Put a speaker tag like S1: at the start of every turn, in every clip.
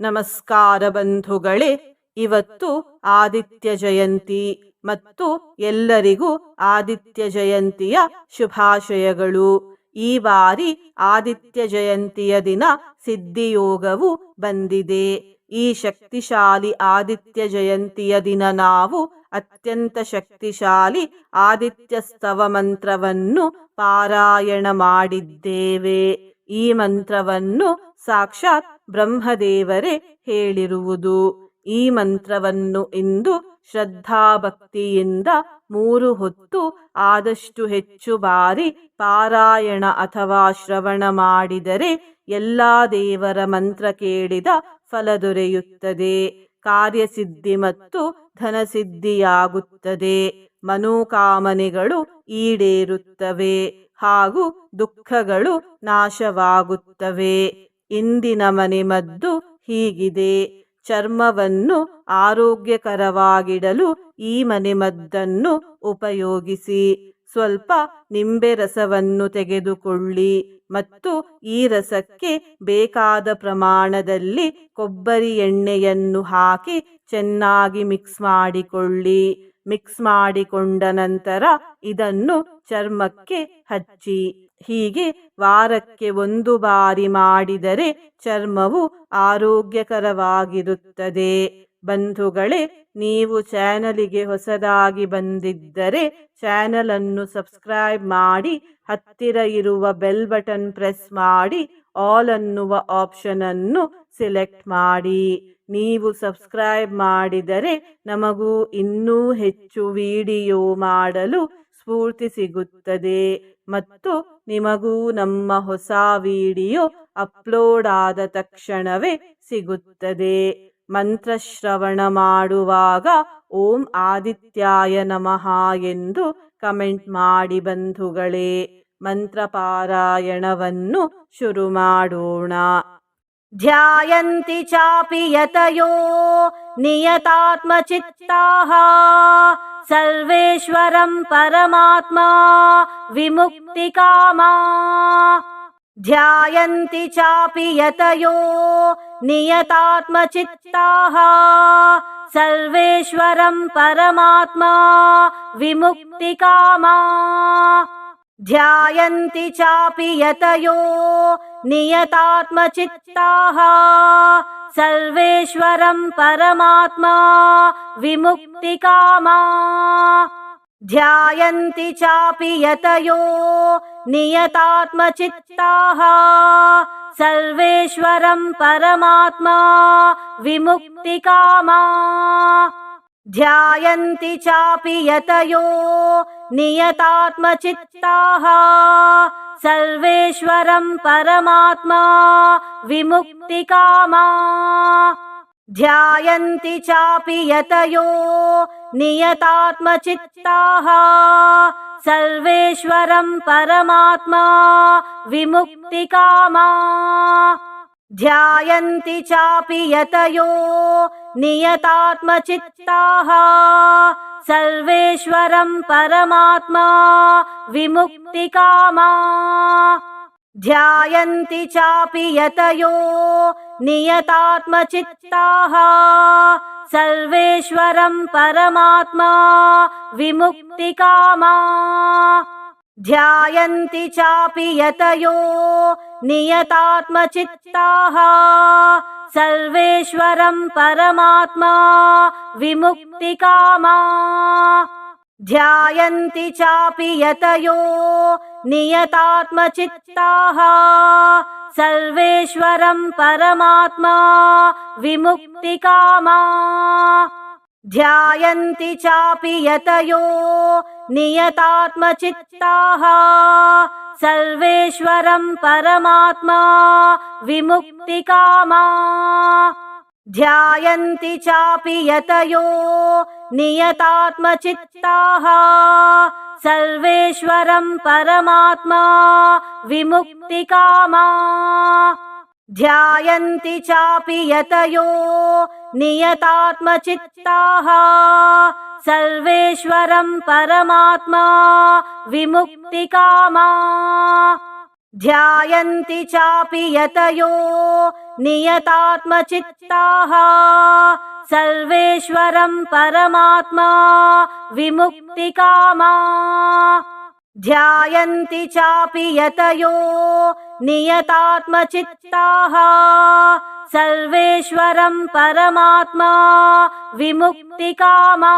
S1: ನಮಸ್ಕಾರ ಬಂಧುಗಳೇ, ಇವತ್ತು ಆದಿತ್ಯ ಜಯಂತಿ ಮತ್ತು ಎಲ್ಲರಿಗೂ ಆದಿತ್ಯ ಜಯಂತಿಯ ಶುಭಾಶಯಗಳು. ಈ ಬಾರಿ ಆದಿತ್ಯ ಜಯಂತಿಯ ದಿನ ಸಿದ್ಧಿಯೋಗವು ಬಂದಿದೆ. ಈ ಶಕ್ತಿಶಾಲಿ ಆದಿತ್ಯ ಜಯಂತಿಯ ದಿನ ನಾವು ಅತ್ಯಂತ ಶಕ್ತಿಶಾಲಿ ಆದಿತ್ಯ ಸ್ತವ ಮಂತ್ರವನ್ನು ಪಾರಾಯಣ ಮಾಡಿದ್ದೇವೆ. ಈ ಮಂತ್ರವನ್ನು ಸಾಕ್ಷಾತ್ ಬ್ರಹ್ಮದೇವರೇ ಹೇಳಿರುವುದು. ಈ ಮಂತ್ರವನ್ನು ಇಂದು ಶ್ರದ್ಧಾಭಕ್ತಿಯಿಂದ ಮೂರು ಹೊತ್ತು ಆದಷ್ಟು ಹೆಚ್ಚು ಬಾರಿ ಪಾರಾಯಣ ಅಥವಾ ಶ್ರವಣ ಮಾಡಿದರೆ ಎಲ್ಲ ದೇವರ ಮಂತ್ರ ಕೇಳಿದ ಫಲ ದೊರೆಯುತ್ತದೆ. ಕಾರ್ಯಸಿದ್ಧಿ ಮತ್ತು ಧನಸಿದ್ಧಿಯಾಗುತ್ತದೆ. ಮನೋಕಾಮನೆಗಳು ಈಡೇರುತ್ತವೆ. ಹಾಗೂ ದುಃಖಗಳು ನಾಶವಾಗುತ್ತವೆ. ಇಂದಿನ ಮನೆಮದ್ದು ಹೀಗಿದೆ. ಚರ್ಮವನ್ನು ಆರೋಗ್ಯಕರವಾಗಿಡಲು ಈ ಮನೆಮದ್ದನ್ನು ಉಪಯೋಗಿಸಿ. ಸ್ವಲ್ಪ ನಿಂಬೆ ರಸವನ್ನು ತೆಗೆದುಕೊಳ್ಳಿ ಮತ್ತು ಈ ರಸಕ್ಕೆ ಬೇಕಾದ ಪ್ರಮಾಣದಲ್ಲಿ ಕೊಬ್ಬರಿ ಎಣ್ಣೆಯನ್ನು ಹಾಕಿ ಚೆನ್ನಾಗಿ ಮಿಕ್ಸ್ ಮಾಡಿಕೊಳ್ಳಿ. ಮಿಕ್ಸ್ ಮಾಡಿಕೊಂಡ ನಂತರ ಇದನ್ನು ಚರ್ಮಕ್ಕೆ ಹಚ್ಚಿ. ಹೀಗೆ ವಾರಕ್ಕೆ ಒಂದು ಬಾರಿ ಮಾಡಿದರೆ ಚರ್ಮವು ಆರೋಗ್ಯಕರವಾಗಿರುತ್ತದೆ. ಬಂಧುಗಳೇ, ನೀವು ಚಾನಲಿಗೆ ಹೊಸದಾಗಿ ಬಂದಿದ್ದರೆ ಚಾನಲ್ ಅನ್ನು ಸಬ್ಸ್ಕ್ರೈಬ್ ಮಾಡಿ, ಹತ್ತಿರ ಇರುವ ಬೆಲ್ ಬಟನ್ ಪ್ರೆಸ್ ಮಾಡಿ, ಆಲ್ ಅನ್ನುವ ಆಪ್ಷನ್ ಅನ್ನು ಸೆಲೆಕ್ಟ್ ಮಾಡಿ. ನೀವು ಸಬ್ಸ್ಕ್ರೈಬ್ ಮಾಡಿದರೆ ನಮಗೂ ಇನ್ನೂ ಹೆಚ್ಚು ವಿಡಿಯೋ ಮಾಡಲು ಸ್ಫೂರ್ತಿ ಸಿಗುತ್ತದೆ. ಮತ್ತು ನಿಮಗೂ ನಮ್ಮ ಹೊಸ ವಿಡಿಯೋ ಅಪ್ಲೋಡ್ ಆದ ತಕ್ಷಣವೇ ಸಿಗುತ್ತದೆ. ಮಂತ್ರಶ್ರವಣ ಮಾಡುವಾಗ ಓಂ ಆದಿತ್ಯಾಯ ನಮಃ ಎಂದು ಕಮೆಂಟ್ ಮಾಡಿ ಬಂಧುಗಳೇ. ಮಂತ್ರಪಾರಾಯಣವನ್ನು ಶುರು ಮಾಡೋಣ. ध्यायन्ति चापि यतयो नियतात्मचित्ताः। सर्वेश्वरं परमात्मा विमुक्तिकामा। ध्यायन्ति चापि यतयो नियतात्मचित्ताः। सर्वेश्वरं परमात्मा विमुक्तिकामा। ध्यायन्ति चापि यतयो नियतात्मचित्ताः। सर्वेश्वरं परमात्मा विमुक्तिकामा। ध्यायन्ति चापि यतयो नियतात्मचित्ताः। सर्वेश्वरं परमात्मा विमुक्तिकामा। ध्यायन्ति चापि यतयो नियतात्मचित्ताः। सर्वेश्वरं परमात्मा विमुक्तिकामा। ध्यायन्ति चापि यतयो नियतात्मचित्ताः। सर्वेश्वरं परमात्मा विमुक्तिकामा ध्यायन्ति चापि यतयो नियतात्मचित्ताः। सर्वेश्वरं परमात्मा विमुक्तिकामा। ध्यायन्ति चापि यतयो नियतात्मचित्ताः। सर्वेश्वरं परमात्मा विमुक्तिकामा ध्यायन्ति चापि यतयो नियतात्मचित्ताः। सर्वेश्वरं परमात्मा विमुक्तिकामा। ध्यायन्ति चापि यतयो नियतात्मचित्ताः। सर्वेश्वरं परमात्मा विमुक्तिकामा। ध्यायन्ति चापि यतयो नियतात्मचित्ताः। सर्वेश्वरं परमात्मा विमुक्तिकामा। ध्यायन्ति चापि यतयो नियतात्मचित्ताः। सर्वेश्वरं परमात्मा विमुक्तिकामा। ध्यायन्ति चापि यतयो नियतात्मचित्ताः सर्वेश्वरं परमात्मा विमुक्तिकामा ध्यायन्ति चापि यतयो नियतात्मचित्ताः सर्वेश्वरं परमात्मा विमुक्तिकामा ध्यायन्ति चापि यतयो नियतात्मचित्ताः। सर्वेश्वरं परमात्मा विमुक्तिकामा।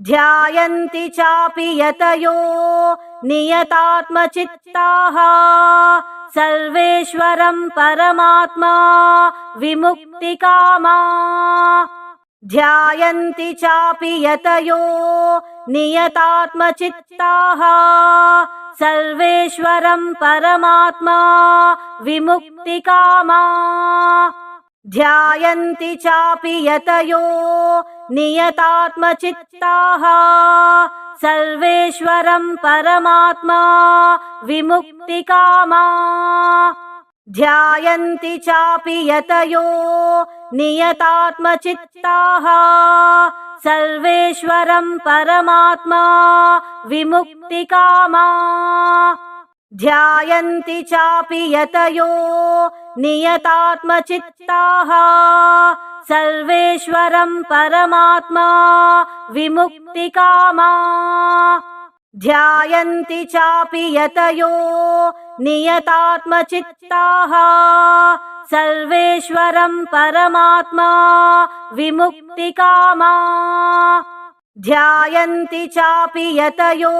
S1: ध्यायन्ति चापि यतयो नियतात्मचित्ताः। सर्वेश्वरं परमात्मा विमुक्तिकामा ध्यायन्ति चापि यतयो नियतात्मचित्ताः। सर्वेश्वरं परमात्मा विमुक्तिकामा। ध्यायन्ति चापि यतयो नियतात्मचित्ताः। सर्वेश्वरं परमात्मा विमुक्तिकामा। ध्यायन्ति चापि यतयो नियतात्मचित्ताः। सर्वेश्वरं परमात्मा विमुक्तिकामा। ध्यायन्ति चापि यतयो नियतात्मचित्ताः। सर्वेश्वरं परमात्मा विमुक्तिकामा। ध्यायन्ति चापि यतयो नियतात्मचित्ताः सर्वेश्वरं परमात्मा विमुक्तिकामा ध्यायन्ति चापि यतयो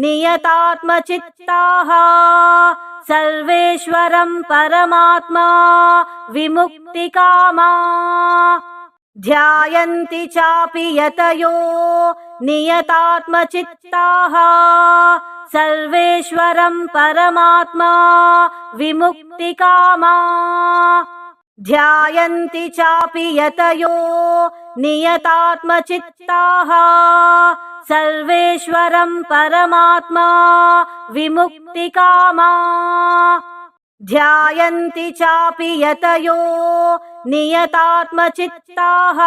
S1: नियतात्मचित्ताः सर्वेश्वरं परमात्मा विमुक्तिकामा ध्यायन्ति चापि यतयो नियतात्मचित्ताः सर्वेश्वरं परमात्मा विमुक्तिकामा। ध्यायन्ति चापि यतयो नियतात्मचित्ताः। सर्वेश्वरं परमात्मा विमुक्तिकामा। ध्यायन्ति चापि यतयो नियतात्मचित्ताः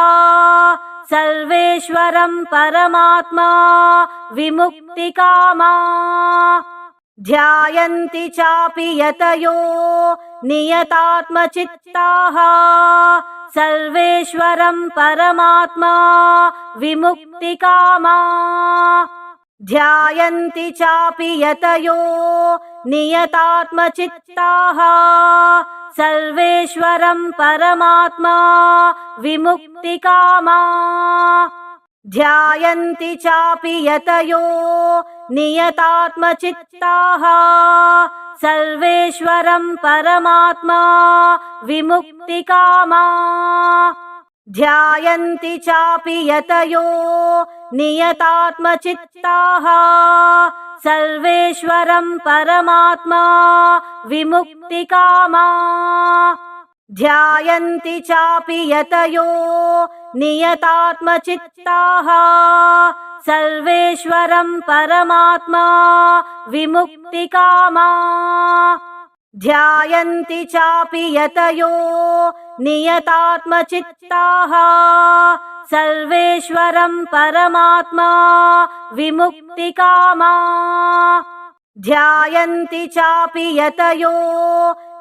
S1: सर्वेश्वरं परमात्मा विमुक्तिकामा ध्यायन्ति चापि यतयो नियतात्मचित्ताः सर्वेश्वरं परमात्मा विमुक्तिकामा ध्यायन्ति चापि यतयो नियतात्मचित्ताः सर्वेश्वरं परमात्मा विमुक्तिकामा। ध्यायन्ति चापि यतयो नियतात्मचित्ताः। सर्वेश्वरं परमात्मा विमुक्तिकामा। ध्यायन्ति चापि यतयो नियतात्मचित्ताः సర్వేశ్వరం పరమాత్మా విముక్తికామా ధ్యాయంతి చాపి యతయో నియతాత్మచిత్తాః సర్వేశ్వరం పరమాత్మా విముక్తికామా ధ్యాయంతి చాపి యతయో నియతాత్మచిత్తాః सर्वेश्वरं परमात्मा विमुक्तिकामा। ध्यायन्ति चापि यतयो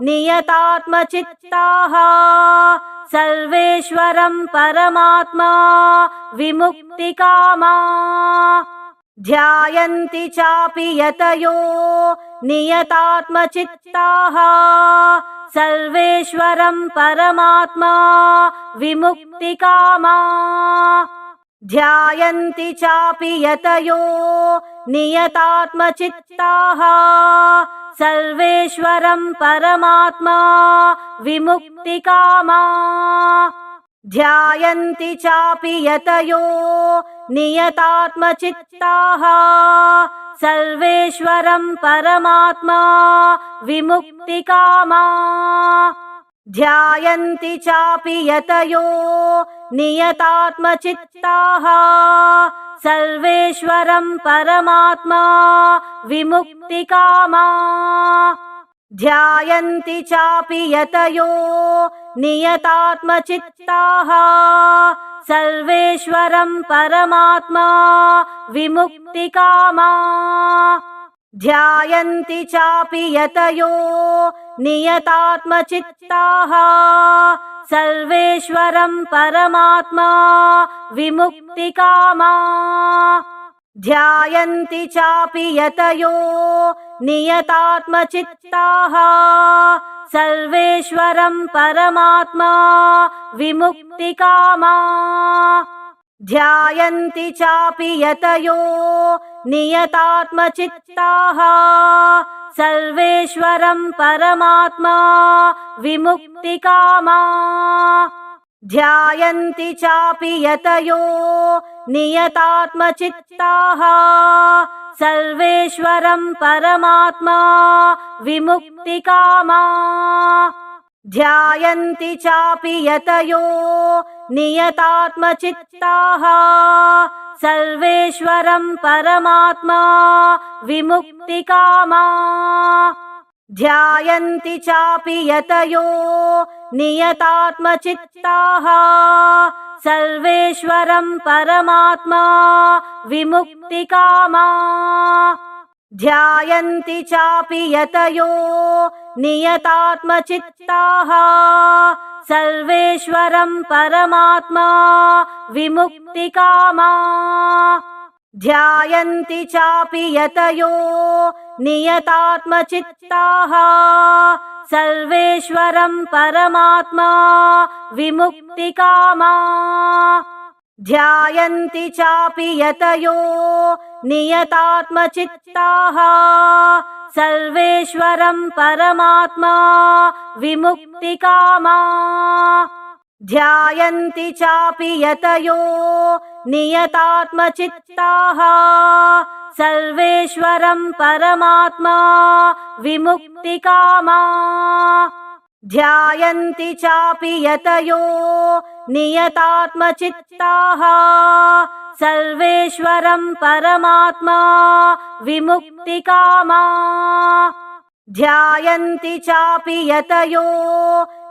S1: नियतात्मचित्ताः। सर्वेश्वरं परमात्मा विमुक्तिकामा ध्यायन्ति चापि यतयो नियतात्मचित्ताः। सर्वेश्वरं परमात्मा विमुक्तिकामा। ध्यायन्ति चापि यतयो नियतात्मचित्ताः। सर्वेश्वरं परमात्मा विमुक्तिकामा। ध्यायन्ति चापि यतयो नियतात्मचित्ताः। सर्वेश्वरं परमात्मा विमुक्तिकामा। ध्यायन्ति चापि यतयो नियतात्मचित्ताः। सर्वेश्वरं परमात्मा विमुक्तिकामा। ध्यायन्ति चापि यतयो नियतात्मचित्ताः। सर्वेश्वरं परमात्मा विमुक्तिकामा। ध्यायन्ति चापि यतयो नियतात्मचित्ताः। सर्वेश्वरं परमात्मा विमुक्तिकामा। ध्यायन्ति चापि यतयो नियतात्मचित्ताः सर्वेश्वरं परमात्मा विमुक्तिकामा। ध्यायन्ति चापि यतयो नियतात्मचित्ताः। सर्वेश्वरं परमात्मा विमुक्तिकामा ध्यायन्ति चापि यतयो नियतात्मचित्ताः। सर्वेश्वरं परमात्मा विमुक्तिकामा। ध्यायन्ति चापि यतयो नियतात्मचित्ताः। सर्वेश्वरं परमात्मा विमुक्तिकामा। ध्यायन्ति चापि यतयो नियतात्मचित्ताः सर्वेश्वरं परमात्मा विमुक्तिकामा ध्यायन्ति चापि यतयो नियतात्मचित्ताः सर्वेश्वरं परमात्मा विमुक्तिकामा ध्यायन्ति चापि यतयो नियतात्मचित्ताः सर्वेश्वरं परमात्मा विमुक्तिकामा। ध्यायन्ति चापि यतयो नियतात्मचित्ताः। सर्वेश्वरं परमात्मा विमुक्तिकामा। ध्यायन्ति चापि यतयो नियतात्मचित्ताः సర్వేశ్వరం పరమాత్మా విముక్తికామా ధ్యాయంతి చాపి యతయో నియతాత్మచిత్తాః. సర్వేశ్వరం పరమాత్మా విముక్తికామా ధ్యాయంతి చాపి యతయో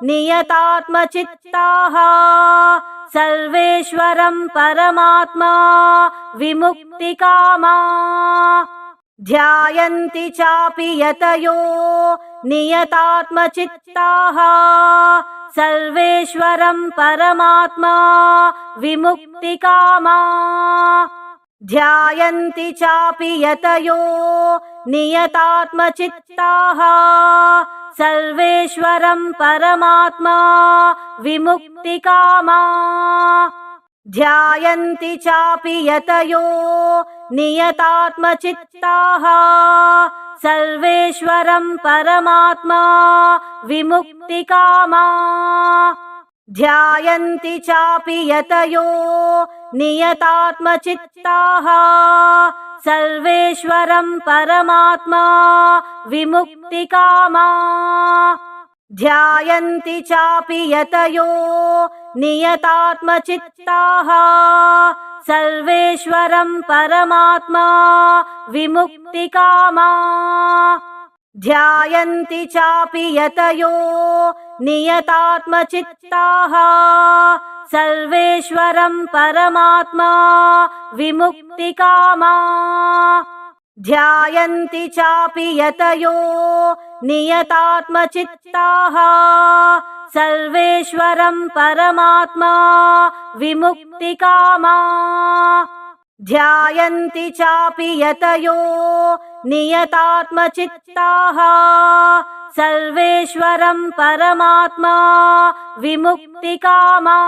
S1: నియతాత్మచిత్తాః. సర్వేశ్వరం పరమాత్మా విముక్తికామా ధ్యాయంతి చాపి యతయో నియతాత్మచిత్తాః. సర్వేశ్వరం పరమాత్మా విముక్తికామా ध्यायन्ति चापि यतयो नियतात्मचित्ताः। सर्वेश्वरं परमात्मा विमुक्तिकामा। ध्यायन्ति चापि यतयो नियतात्मचित्ताः। सर्वेश्वरं परमात्मा विमुक्तिकामा। ध्यायन्ति चापि यतयो नियतात्मचित्ताः। सर्वेश्वरं परमात्मा विमुक्तिकामा। ध्यायन्ति चापि यतयो नियतात्मचित्ताः। सर्वेश्वरं परमात्मा विमुक्तिकामा। ध्यायन्ति चापि यतयो नियतात्मचित्ताः సర్వేశ్వరం పరమాత్మా విముక్తికామా ధ్యాయంతి చాపి యతయో నియతాత్మచిత్తాః సర్వేశ్వరం పరమాత్మా విముక్తికామా ध्यायन्ति चापि यतयो नियतात्मचित्ताः। सर्वेश्वरं परमात्मा विमुक्तिकामा।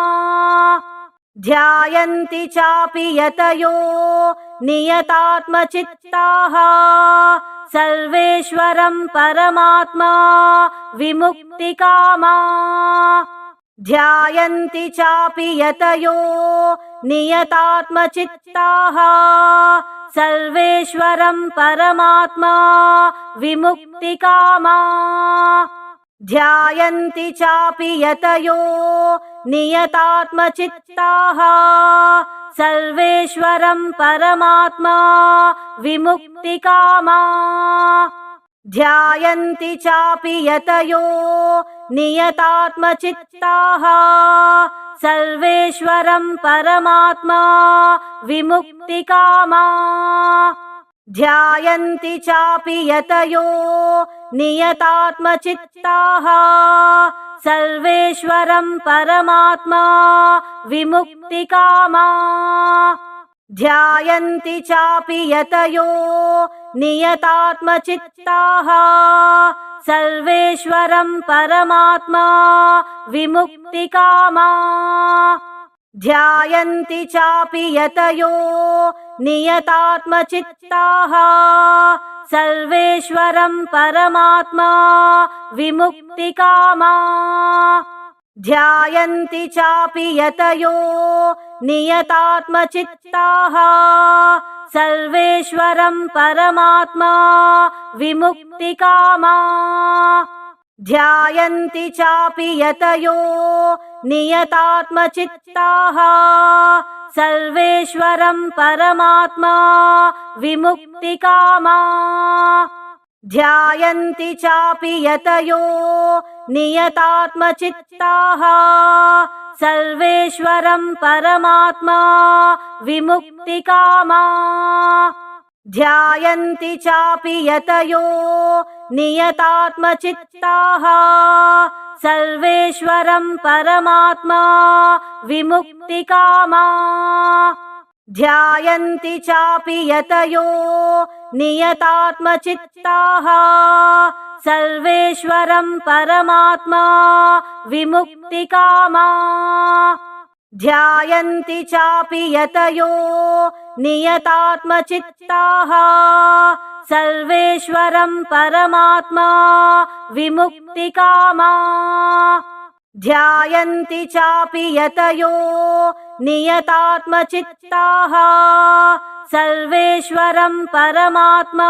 S1: ध्यायन्ति चापि यतयो नियतात्मचित्ताः। सर्वेश्वरं परमात्मा विमुक्तिकामा ध्यायन्ति चापि यतयो नियतात्मचित्ताः सर्वेश्वरं परमात्मा विमुक्तिकामा ध्यायन्ति चापि यतयो नियतात्मचित्ताः सर्वेश्वरं परमात्मा विमुक्तिकामा ध्यायन्ति चापि यतयो नियतात्मचित्ताः। सर्वेश्वरं परमात्मा विमुक्तिकामा। ध्यायन्ति चापि यतयो नियतात्मचित्ताः। सर्वेश्वरं परमात्मा विमुक्तिकामा। ध्यायन्ति चापि यतयो नियतात्मचित्ताः सर्वेश्वरं परमात्मा विमुक्तिकामा ध्यायन्ति चापि यतयो नियतात्मचित्ताः सर्वेश्वरं परमात्मा विमुक्तिकामा ध्यायन्ति चापि यतयो नियतात्मचित्ताः సర్వేశ్వరం పరమాత్మా విముక్తికామా ధ్యాయంతి చాపి యతయో నియతాత్మచిత్తాః సర్వేశ్వరం పరమాత్మా విముక్తికామా ध्यायन्ति चापि यतयो नियतात्मचित्ताः। सर्वेश्वरं परमात्मा विमुक्तिकामा। ध्यायन्ति चापि यतयो नियतात्मचित्ताः। सर्वेश्वरं परमात्मा विमुक्तिकामा। ध्यायन्ति चापि यतयो नियतात्मचित्ताः सर्वेश्वरं परमात्मा विमुक्तिकामा ध्यायन्ति चापि यतयो नियतात्मचित्ताः सर्वेश्वरं परमात्मा विमुक्तिकामा ध्यायन्ति चापि यतयो नियतात्मचित्ताः सर्वेश्वरं परमात्मा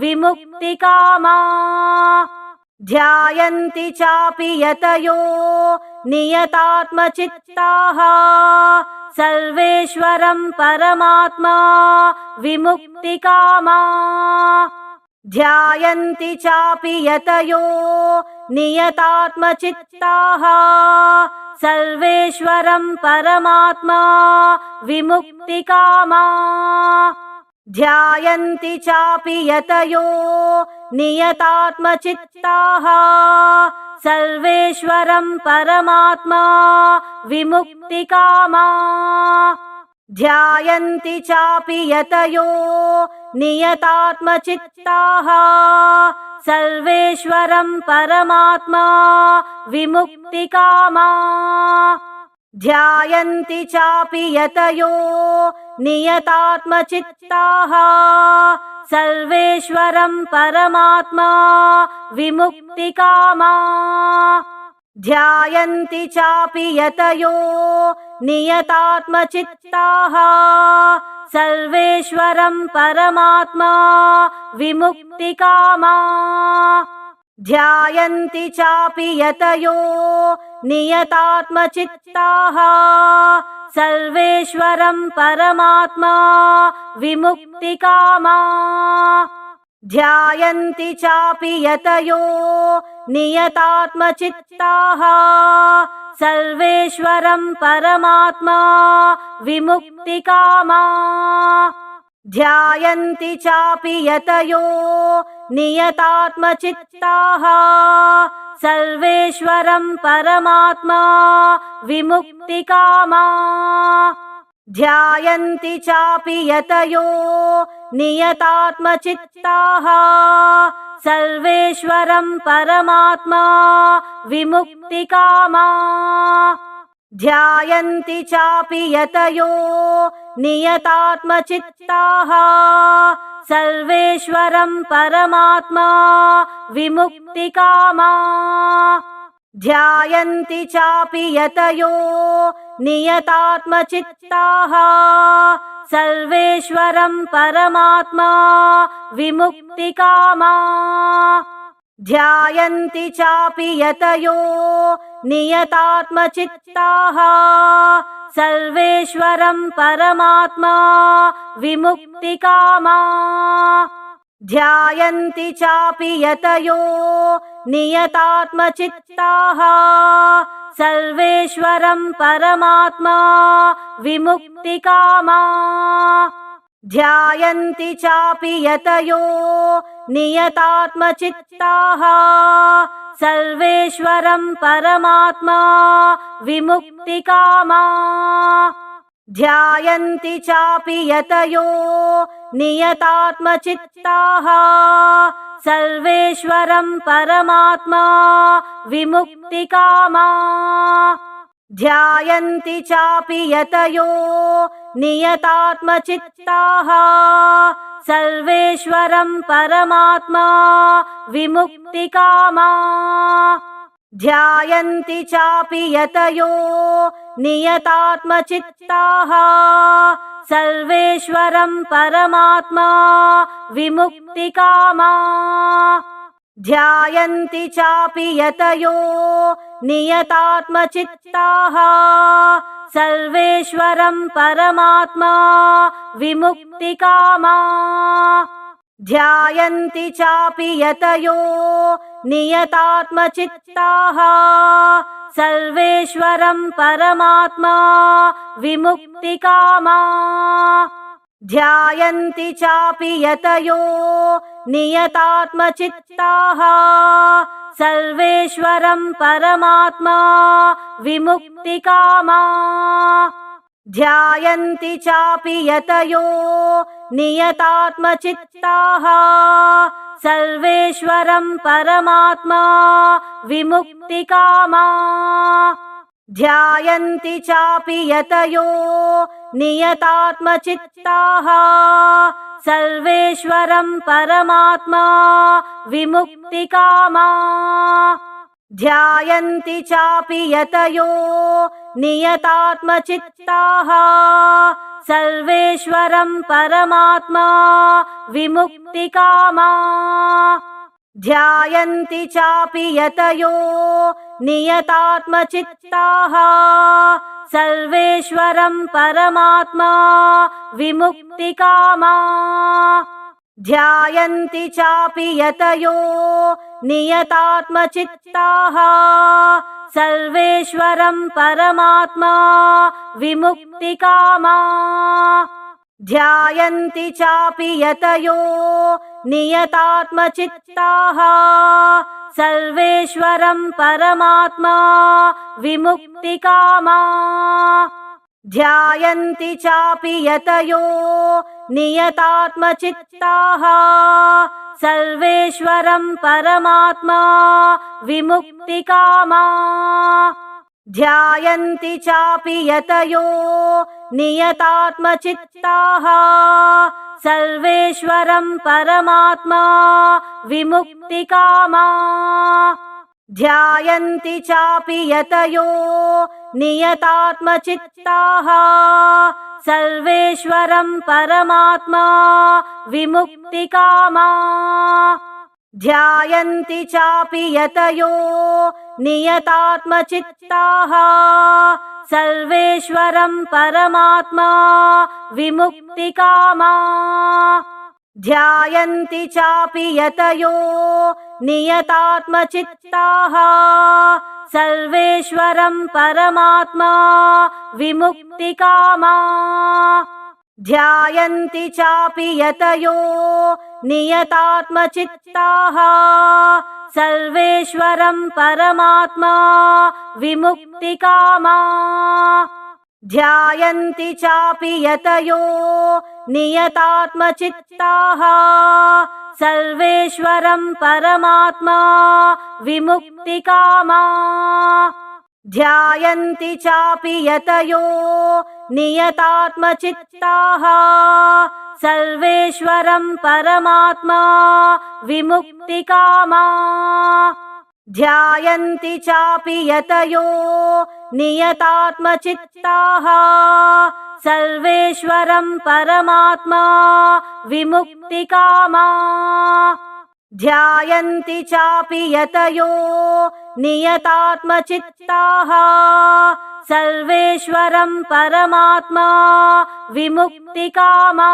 S1: विमुक्तिकामा ध्यायन्ति चापि यतयो नियतात्मचित्ताः सर्वेश्वरं परमात्मा विमुक्तिकामा ध्यायन्ति चापि यतयो नियतात्मचित्ताः सर्वेश्वरं परमात्मा विमुक्तिकामा। ध्यायन्ति चापि यतयो नियतात्मचित्ताः। सर्वेश्वरं परमात्मा विमुक्तिकामा ध्यायन्ति चापि यतयो नियतात्मचित्ताः सर्वेश्वरं परमात्मा विमुक्तिकामा ध्यायन्ति चापि यतयो नियतात्मचित्ताः सर्वेश्वरं परमात्मा विमुक्तिकामा ध्यायन्ति चापि यतयो नियतात्मचित्ताः। सर्वेश्वरं परमात्मा विमुक्तिकामा। ध्यायन्ति चापि यतयो नियतात्मचित्ताः। सर्वेश्वरं परमात्मा विमुक्तिकामा ध्यायन्ति चापि यतयो नियतात्मचित्ताः। सर्वेश्वरं परमात्मा विमुक्तिकामा। ध्यायन्ति चापि यतयो नियतात्मचित्ताः। सर्वेश्वरं परमात्मा विमुक्तिकामा। ध्यायन्ति चापि यतयो नियतात्मचित्ताः सर्वेश्वरं परमात्मा विमुक्तिकामा ध्यायन्ति चापि यतयो नियतात्मचित्ताः सर्वेश्वरं परमात्मा विमुक्तिकामा ध्यायन्ति चापि यतयो नियतात्मचित्ताः। सर्वेश्वरं परमात्मा विमुक्तिकामा। ध्यायन्ति चापि यतयो नियतात्मचित्ताः। सर्वेश्वरं परमात्मा विमुक्तिकामा ध्यायन्ति चापि यतयो नियतात्मचित्ताः सर्वेश्वरं परमात्मा विमुक्तिकामा ध्यायन्ति चापि यतयो नियतात्मचित्ताः सर्वेश्वरं परमात्मा विमुक्तिकामा ध्यायन्ति चापि यतयो नियतात्मचित्ताः। सर्वेश्वरं परमात्मा विमुक्तिकामा। ध्यायन्ति चापि यतयो नियतात्मचित्ताः। सर्वेश्वरं परमात्मा विमुक्तिकामा। ध्यायन्ति चापि यतयो नियतात्मचित्ताः। सर्वेश्वरं परमात्मा विमुक्तिकामा। ध्यायन्ति चापि यतयो नियतात्मचित्ताः। सर्वेश्वरं परमात्मा विमुक्तिकामा। ध्यायन्ति चापि यतयो नियतात्मचित्ताः। सर्वेश्वरं परमात्मा विमुक्तिकामा ध्यायन्ति चापि यतयो नियतात्मचित्ताः सर्वेश्वरं परमात्मा विमुक्तिकामा ध्यायन्ति चापि यतयो नियतात्मचित्ताः सर्वेश्वरं परमात्मा विमुक्तिकामा ध्यायन्ति चापि यतयो नियतात्मचित्ताः सर्वेश्वरं परमात्मा विमुक्तिकामा ध्यायन्ति चापि यतयो नियतात्मचित्ताः सर्वेश्वरं परमात्मा विमुक्तिकामा ध्यायन्ति चापि यतयो नियतात्मचित्ताः सर्वेश्वरं परमात्मा विमुक्तिकामा ध्यायन्ति चापि यतयो नियतात्मचित्ताः। सर्वेश्वरं परमात्मा विमुक्तिकामा। ध्यायन्ति चापि यतयो नियतात्मचित्ताः। सर्वेश्वरं परमात्मा विमुक्तिकामा। ध्यायन्ति चापि यतयो नियतात्मचित्ताः సర్వేశ్వరం పరమాత్మా విముక్తికామా ధ్యాయంతి చాపి యతయో నియతాత్మచిత్తాః. సర్వేశ్వరం పరమాత్మా విముక్తికామా ध्यायन्ति चापि यतयो नियतात्मचित्ताः। सर्वेश्वरं परमात्मा विमुक्तिकामा। ध्यायन्ति चापि यतयो नियतात्मचित्ताः। सर्वेश्वरं परमात्मा विमुक्तिकामा ध्यायन्ति चापि यतयो नियतात्मचित्ताः। सर्वेश्वरं परमात्मा विमुक्तिकामा। ध्यायन्ति चापि यतयो नियतात्मचित्ताः। सर्वेश्वरं परमात्मा विमुक्तिकामा ध्यायन्ति चापि यतयो नियतात्मचित्ताः। सर्वेश्वरं परमात्मा विमुक्तिकामा। ध्यायन्ति चापि यतयो नियतात्मचित्ताः। सर्वेश्वरं परमात्मा विमुक्तिकामा। ध्यायन्ति चापि यतयो नियतात्मचित्ताः। सर्वेश्वरं परमात्मा विमुक्तिकामा। ध्यायन्ति चापि यतयो नियतात्मचित्ताः। सर्वेश्वरं परमात्मा विमुक्तिकामा